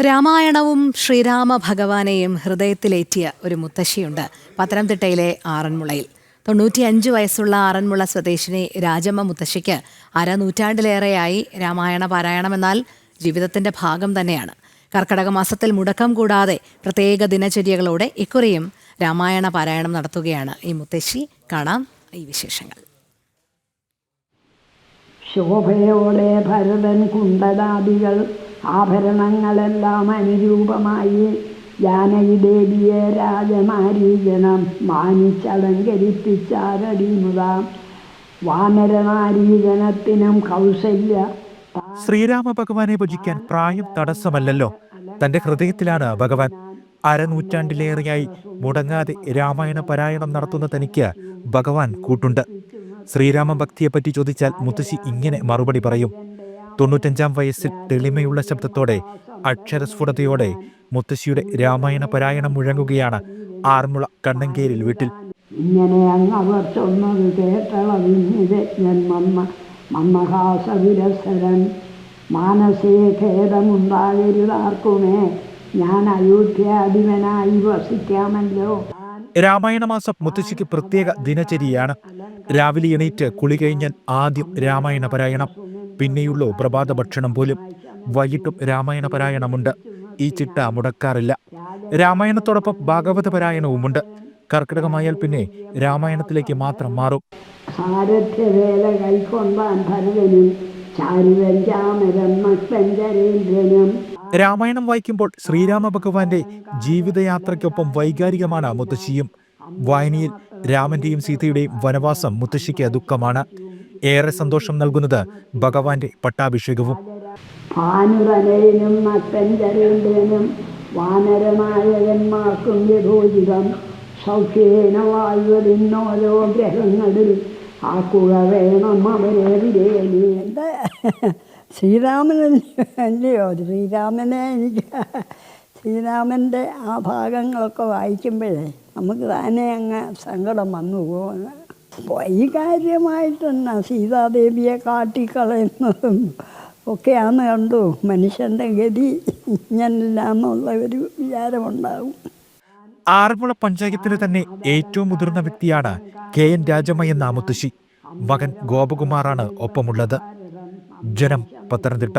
രാമായണവും ശ്രീരാമ ഭഗവാനെയും ഹൃദയത്തിലേറ്റിയ ഒരു മുത്തശ്ശിയുണ്ട് പത്തനംതിട്ടയിലെ ആറന്മുളയിൽ. തൊണ്ണൂറ്റിയഞ്ച് വയസ്സുള്ള ആറന്മുള സ്വദേശിനി രാജമ്മ മുത്തശ്ശിക്ക് അര നൂറ്റാണ്ടിലേറെയായി രാമായണ പാരായണമെന്നാൽ ജീവിതത്തിന്റെ ഭാഗം തന്നെയാണ്. കർക്കടക മാസത്തിൽ മുടക്കം കൂടാതെ പ്രത്യേക ദിനചര്യകളോടെ ഇക്കുറിയും രാമായണ പാരായണം നടത്തുകയാണ് ഈ മുത്തശ്ശി. കാണാം ഈ വിശേഷങ്ങൾ. ശോഭയോടെ ഭരതൻ കുണ്ടലാദികൾ ആഭരണങ്ങളെല്ലാം അനുരൂപമായി ജാനകി ദേവിയെ രാജനാരീജനം മാനിച്ചലങ്കരിപ്പിച്ചാരടിമുത വാനരനാരീജനത്തിനും കൗസല്യ ശ്രീരാമ ഭഗവാനെ ഭജിക്കാൻ പ്രായം തടസ്സമല്ലല്ലോ. തന്റെ ഹൃദയത്തിലാണ് ഭഗവാൻ. അരനൂറ്റാണ്ടിലേറെയായി മുടങ്ങാതെ രാമായണ പാരായണം നടത്തുന്ന തനിക്ക് ഭഗവാൻ കൂട്ടുണ്ട്. ശ്രീരാമ ഭക്തിയെപ്പറ്റി ചോദിച്ചാൽ മുത്തശ്ശി ഇങ്ങനെ മറുപടി പറയും. തൊണ്ണൂറ്റഞ്ചാം വയസ്സിൽ തെളിമയുള്ള ശബ്ദത്തോടെ അക്ഷരസ്ഫുടതയോടെ മുത്തശ്ശിയുടെ രാമായണ പാരായണം മുഴങ്ങുകയാണ് ആറന്മുള കണ്ണങ്കേരിൽ വീട്ടിൽ. ഇങ്ങനെയാണ് അവർ ചൊന്നത് കേട്ടളവിന്നിത് ജന്മമ്മ മന്മഹാസവിരസരൻ മാനസേ ഖേദമുണ്ടാകരുതാർക്കുമേ ഞാൻ അയോധ്യാധിപനായി വസിക്കാമല്ലോ. രാമായണ മാസം മുത്തശ്ശിക്ക് പ്രത്യേക ദിനചര്യയാണ്. രാവിലെ എണീറ്റ് കുളി കഴിഞ്ഞാൽ ആദ്യം രാമായണ പാരായണം. പിന്നെയുള്ളൂ പ്രഭാത ഭക്ഷണം പോലും വൈകിട്ടും രാമായണ പാരായണമുണ്ട് ഈ ചിട്ട മുടക്കാറില്ല. രാമായണത്തോടൊപ്പം ഭാഗവത പാരായണവുമുണ്ട് കർക്കിടകമായാൽ പിന്നെ രാമായണത്തിലേക്ക് മാത്രം മാറും. കൈക്കൊണ്ടാൻ ഭരതനും രാമായണം വായിക്കുമ്പോൾ ശ്രീരാമ ഭഗവാന്റെ ജീവിതയാത്രയ്ക്കൊപ്പം വൈകാരികമാണ് മുത്തശ്ശിയും. വായനയിൽ രാമന്റെയും സീതയുടെയും വനവാസം മുത്തശ്ശിക്ക് ദുഃഖമാണ്. ഏറെ സന്തോഷം നൽകുന്നത് ഭഗവാന്റെ പട്ടാഭിഷേകവും. വാനരനായകന്മാർക്കും സൗഖ്യേന ഗ്രഹങ്ങളിൽ ആക്കുക വേണം അവരെ ശ്രീരാമനല്ലയോ ശ്രീരാമനെ എനിക്ക് ശ്രീരാമന്റെ ആ ഭാഗങ്ങളൊക്കെ വായിക്കുമ്പോഴേ നമുക്ക് തന്നെ അങ്ങ് സങ്കടം വന്നു പോകും വൈകാര്യമായിട്ടെന്നാ സീതാദേവിയെ കാട്ടിക്കളയുന്നതും ഒക്കെയാണ് കണ്ടു. മനുഷ്യന്റെ ഗതി ഇങ്ങനില്ല എന്നുള്ള ഒരു വിചാരമുണ്ടാകും. ആറന്മുള പഞ്ചായത്തിലെ തന്നെ ഏറ്റവും മുതിർന്ന വ്യക്തിയാണ് കെ എൻ രാജമ്മ എന്ന മുത്തശ്ശി. മകൻ ഗോപകുമാറാണ് ഒപ്പമുള്ളത്. ജനം പത്തനംതിട്ട.